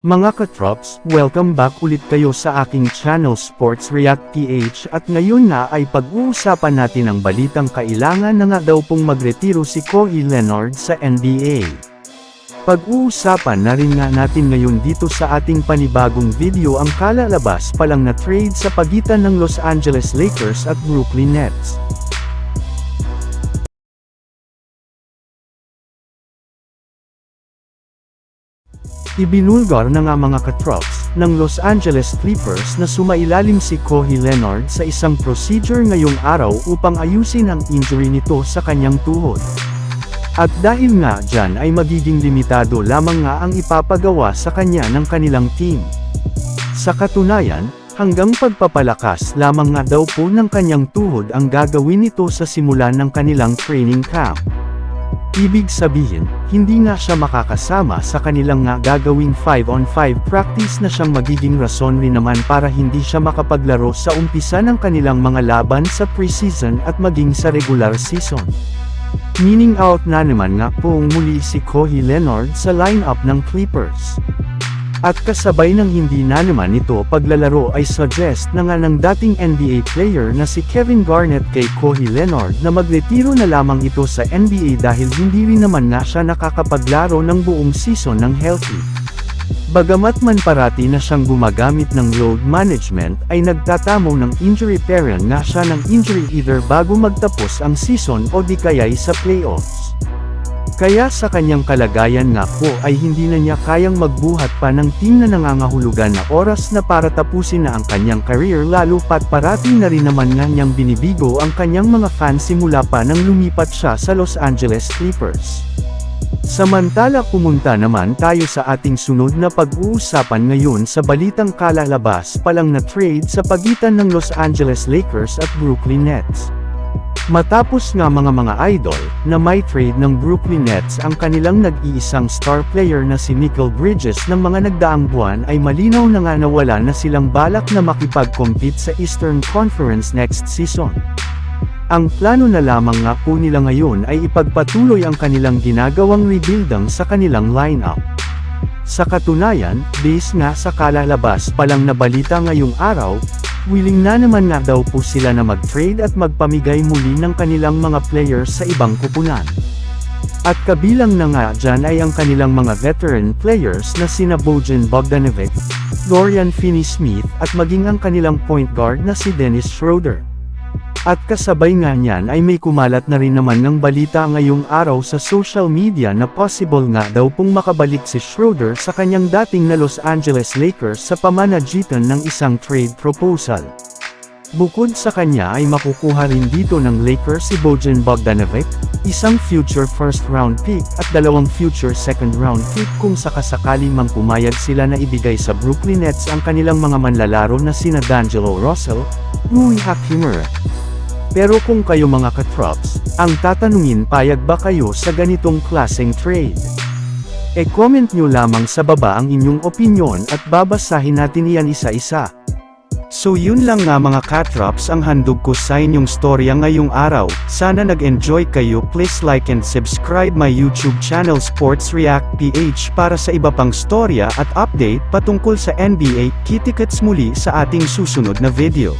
Mga katrops, welcome back ulit kayo sa aking channel Sports React PH at ngayon na ay pag-uusapan natin ang balitang kailangan na nga daw pong magretiro si Kawhi Leonard sa NBA. Pag-uusapan na rin nga natin ngayon dito sa ating panibagong video ang kalalabas pa lang na trade sa pagitan ng Los Angeles Lakers at Brooklyn Nets. Ibinulgar na nga mga katrops ng Los Angeles Clippers na sumailalim si Kawhi Leonard sa isang procedure ngayong araw upang ayusin ang injury nito sa kanyang tuhod. At dahil nga dyan ay magiging limitado lamang nga ang ipapagawa sa kanya ng kanilang team. Sa katunayan, hanggang pagpapalakas lamang nga daw po ng kanyang tuhod ang gagawin nito sa simula ng kanilang training camp. Ibig sabihin, hindi nga siya makakasama sa kanilang nga gagawing 5-on-5 practice na siyang magiging rason rin naman para hindi siya makapaglaro sa umpisa ng kanilang mga laban sa preseason at maging sa regular season. Meaning out na naman nga poong muli si Kawhi Leonard sa lineup ng Clippers. At kasabay ng hindi na naman ito paglalaro ay suggest na nga ng dating NBA player na si Kevin Garnett kay Kawhi Leonard na magretiro na lamang ito sa NBA dahil hindi rin naman nga siya nakakapaglaro ng buong season ng healthy. Bagamat man parati na siyang gumagamit ng load management ay nagtatamo ng injury parent nga siya ng injury either bago magtapos ang season o di kaya'y sa playoffs. Kaya sa kanyang kalagayan nga po ay hindi na niya kayang magbuhat pa ng team na nangangahulugan na oras na para tapusin na ang kanyang career lalo pat parati na rin naman nga niyang binibigo ang kanyang mga fans simula pa nang lumipat siya sa Los Angeles Clippers. Samantala pumunta naman tayo sa ating sunod na pag-uusapan ngayon sa balitang kalalabas pa lang na trade sa pagitan ng Los Angeles Lakers at Brooklyn Nets. Matapos nga mga mga idol, na may trade ng Brooklyn Nets ang kanilang nag-iisang star player na si Nickel Bridges ng mga nagdaang buwan ay malinaw na nga nawala na silang balak na makipag-compete sa Eastern Conference next season. Ang plano na lamang nga po nila ngayon ay ipagpatuloy ang kanilang ginagawang rebuildang sa kanilang lineup. Sa katunayan, base nga sa kalalabas pa lang na balita ngayong araw, willing na naman nga daw po sila na mag-trade at magpamigay muli ng kanilang mga players sa ibang kupunan. At kabilang na nga dyan ay ang kanilang mga veteran players na sina Bojan Bogdanovic, Dorian Finney-Smith at maging ang kanilang point guard na si Dennis Schroeder. At kasabay nga niyan ay may kumalat na rin naman ng balita ngayong araw sa social media na possible nga daw pong makabalik si Schroeder sa kanyang dating na Los Angeles Lakers sa pamanagitan ng isang trade proposal. Bukod sa kanya ay makukuha rin dito ng Lakers si Bojan Bogdanovic, isang future first round pick at dalawang future second round pick kung sakasakali mang pumayag sila na ibigay sa Brooklyn Nets ang kanilang mga manlalaro na sina D'Angelo Russell, Rui Hachimura, pero kung kayo mga katrops, ang tatanungin payag ba kayo sa ganitong klaseng trade? E-comment nyo lamang sa baba ang inyong opinyon at babasahin natin iyan isa-isa. So yun lang nga mga katrops ang handog ko sa inyong storya ngayong araw, sana nag-enjoy kayo please like and subscribe my YouTube channel Sports React PH para sa iba pang storya at update patungkol sa NBA, kitikets muli sa ating susunod na video.